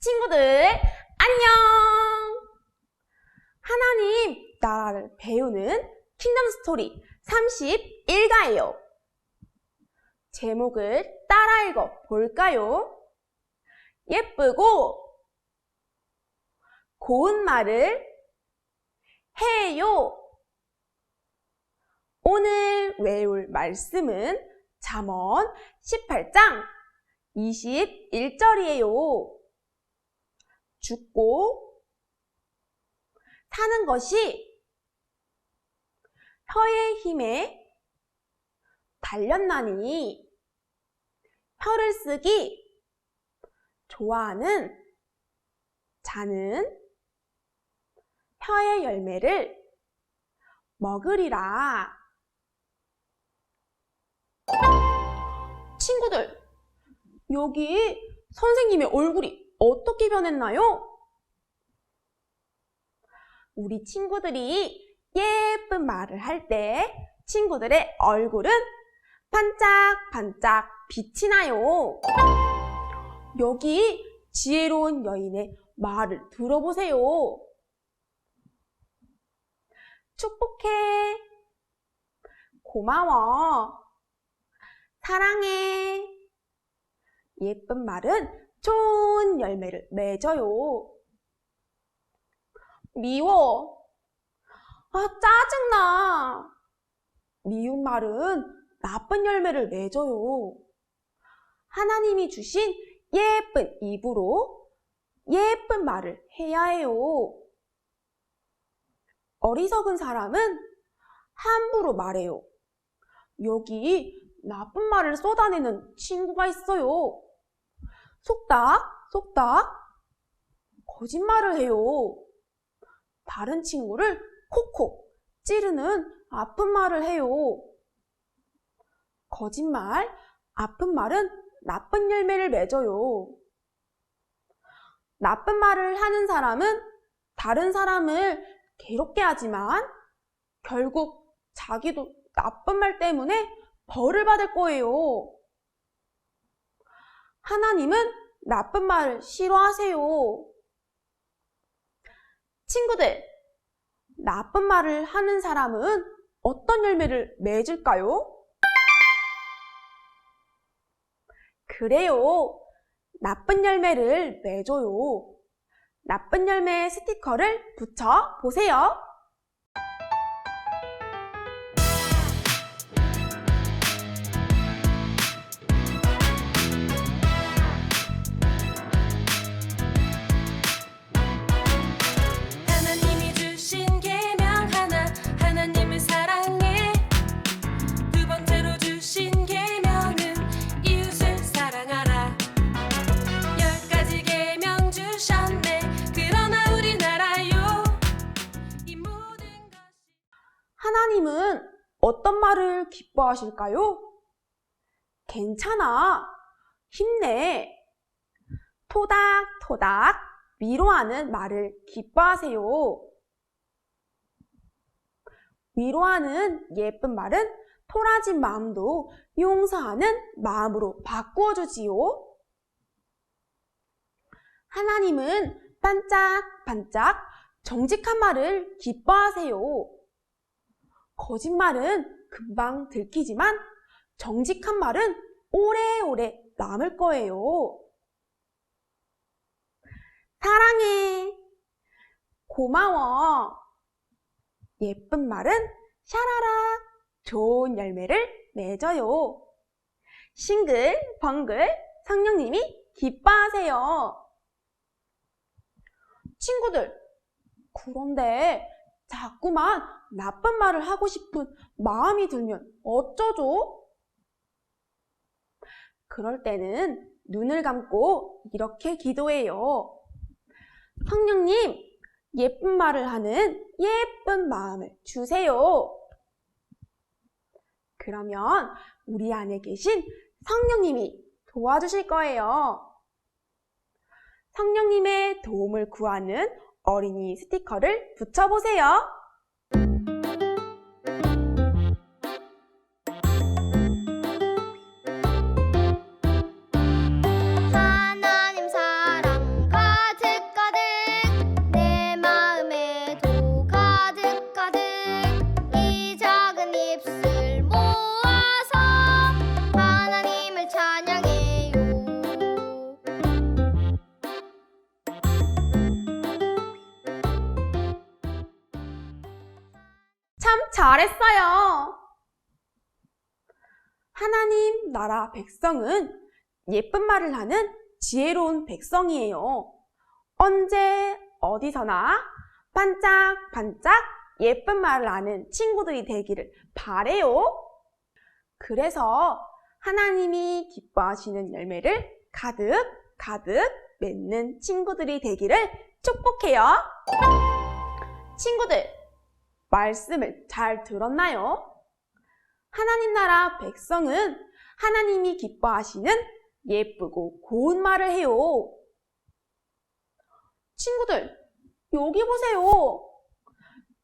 친구들, 안녕! 하나님 나라를 배우는 킹덤 스토리 31가예요. 제목을 따라 읽어 볼까요? 예쁘고 고운 말을 해요. 오늘 외울 말씀은 잠언 18장 21절이에요. 죽고 사는 것이 혀의 힘에 달렸나니 혀를 쓰기 좋아하는 자는 혀의 열매를 먹으리라. 친구들, 여기 선생님의 얼굴이 어떻게 변했나요? 우리 친구들이 예쁜 말을 할 때 친구들의 얼굴은 반짝반짝 빛이 나요. 여기 지혜로운 여인의 말을 들어보세요. 축복해. 고마워. 사랑해. 예쁜 말은 좋은 열매를 맺어요. 미워. 아, 짜증나. 미운 말은 나쁜 열매를 맺어요. 하나님이 주신 예쁜 입으로 예쁜 말을 해야 해요. 어리석은 사람은 함부로 말해요. 여기 나쁜 말을 쏟아내는 친구가 있어요. 속닥, 속닥, 거짓말을 해요. 다른 친구를 콕콕 찌르는 아픈 말을 해요. 거짓말, 아픈 말은 나쁜 열매를 맺어요. 나쁜 말을 하는 사람은 다른 사람을 괴롭게 하지만 결국 자기도 나쁜 말 때문에 벌을 받을 거예요. 하나님은 나쁜 말을 싫어하세요. 친구들, 나쁜 말을 하는 사람은 어떤 열매를 맺을까요? 그래요. 나쁜 열매를 맺어요. 나쁜 열매 스티커를 붙여 보세요. 어떤 말을 기뻐하실까요? 괜찮아. 힘내. 토닥토닥 위로하는 말을 기뻐하세요. 위로하는 예쁜 말은 토라진 마음도 용서하는 마음으로 바꾸어 주지요. 하나님은 반짝반짝 정직한 말을 기뻐하세요. 거짓말은 금방 들키지만 정직한 말은 오래오래 남을 거예요. 사랑해. 고마워. 예쁜 말은 샤라락 좋은 열매를 맺어요. 싱글벙글 성령님이 기뻐하세요. 친구들, 그런데 자꾸만 나쁜 말을 하고 싶은 마음이 들면 어쩌죠? 그럴 때는 눈을 감고 이렇게 기도해요. 성령님, 예쁜 말을 하는 예쁜 마음을 주세요. 그러면 우리 안에 계신 성령님이 도와주실 거예요. 성령님의 도움을 구하는 어린이 스티커를 붙여보세요. 잘했어요. 하나님 나라 백성은 예쁜 말을 하는 지혜로운 백성이에요. 언제 어디서나 반짝반짝 예쁜 말을 하는 친구들이 되기를 바래요. 그래서 하나님이 기뻐하시는 열매를 가득 가득 맺는 친구들이 되기를 축복해요. 친구들, 말씀을 잘 들었나요? 하나님 나라 백성은 하나님이 기뻐하시는 예쁘고 고운 말을 해요. 친구들, 여기 보세요.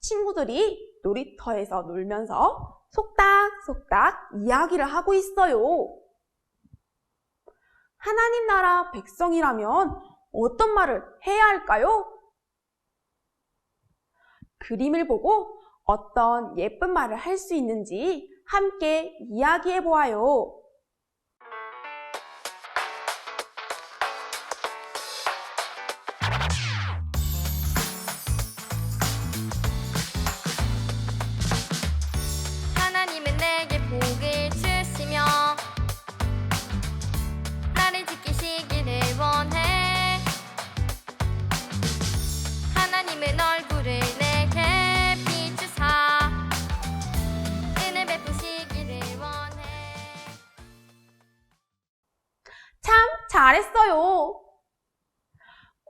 친구들이 놀이터에서 놀면서 속닥속닥 이야기를 하고 있어요. 하나님 나라 백성이라면 어떤 말을 해야 할까요? 그림을 보고 어떤 예쁜 말을 할 수 있는지 함께 이야기해 보아요.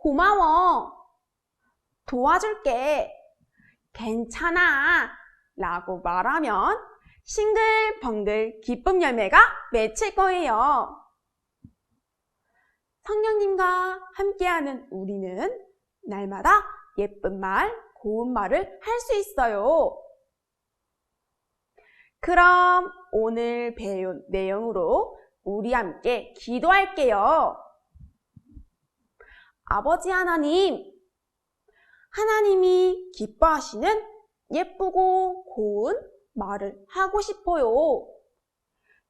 고마워. 도와줄게. 괜찮아. 라고 말하면 싱글벙글 기쁨 열매가 맺힐 거예요. 성령님과 함께하는 우리는 날마다 예쁜 말, 고운 말을 할 수 있어요. 그럼 오늘 배운 내용으로 우리 함께 기도할게요. 아버지 하나님, 하나님이 기뻐하시는 예쁘고 고운 말을 하고 싶어요.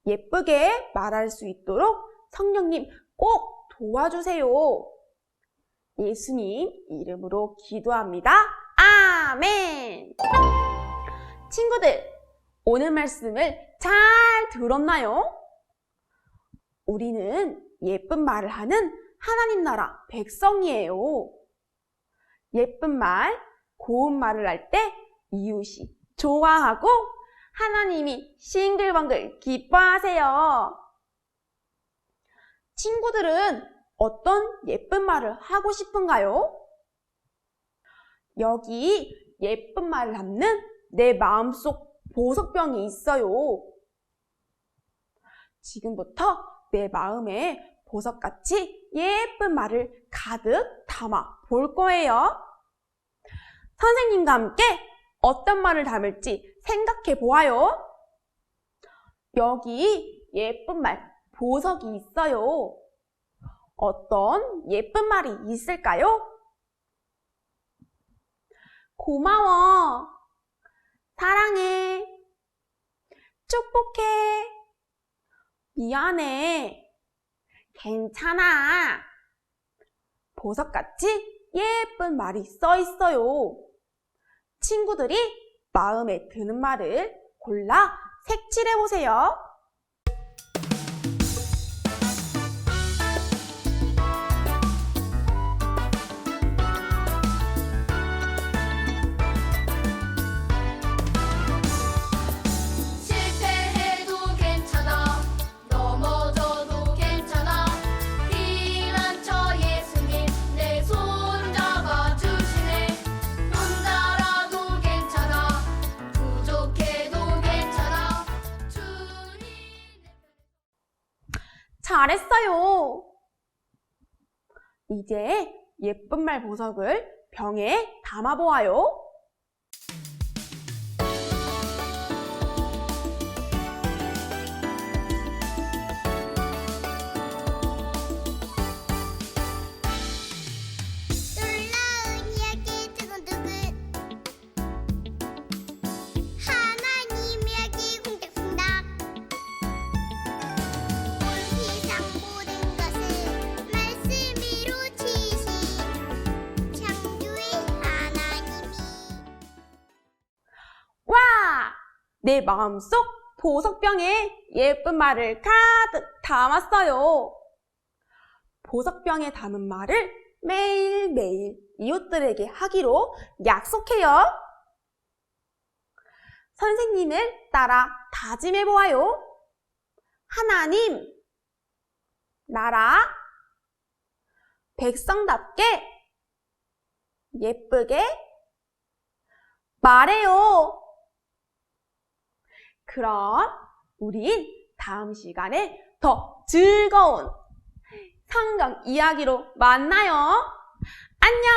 예쁘게 말할 수 있도록 성령님 꼭 도와주세요. 예수님 이름으로 기도합니다. 아멘! 친구들, 오늘 말씀을 잘 들었나요? 우리는 예쁜 말을 하는 하나님 나라 백성이에요. 예쁜 말, 고운 말을 할 때 이웃이 좋아하고 하나님이 싱글벙글 기뻐하세요. 친구들은 어떤 예쁜 말을 하고 싶은가요? 여기 예쁜 말을 담는 내 마음속 보석병이 있어요. 지금부터 내 마음에 보석같이 예쁜 말을 가득 담아 볼 거예요. 선생님과 함께 어떤 말을 담을지 생각해 보아요. 여기 예쁜 말 보석이 있어요. 어떤 예쁜 말이 있을까요? 고마워. 사랑해. 축복해. 미안해. 괜찮아. 보석같이 예쁜 말이 써 있어요. 친구들이 마음에 드는 말을 골라 색칠해 보세요. 잘했어요. 이제 예쁜 말 보석을 병에 담아 보아요. 내 마음속 보석병에 예쁜 말을 가득 담았어요. 보석병에 담은 말을 매일매일 이웃들에게 하기로 약속해요. 선생님을 따라 다짐해 보아요. 하나님, 나라, 백성답게 예쁘게 말해요. 그럼 우린 다음 시간에 더 즐거운 성경 이야기로 만나요. 안녕!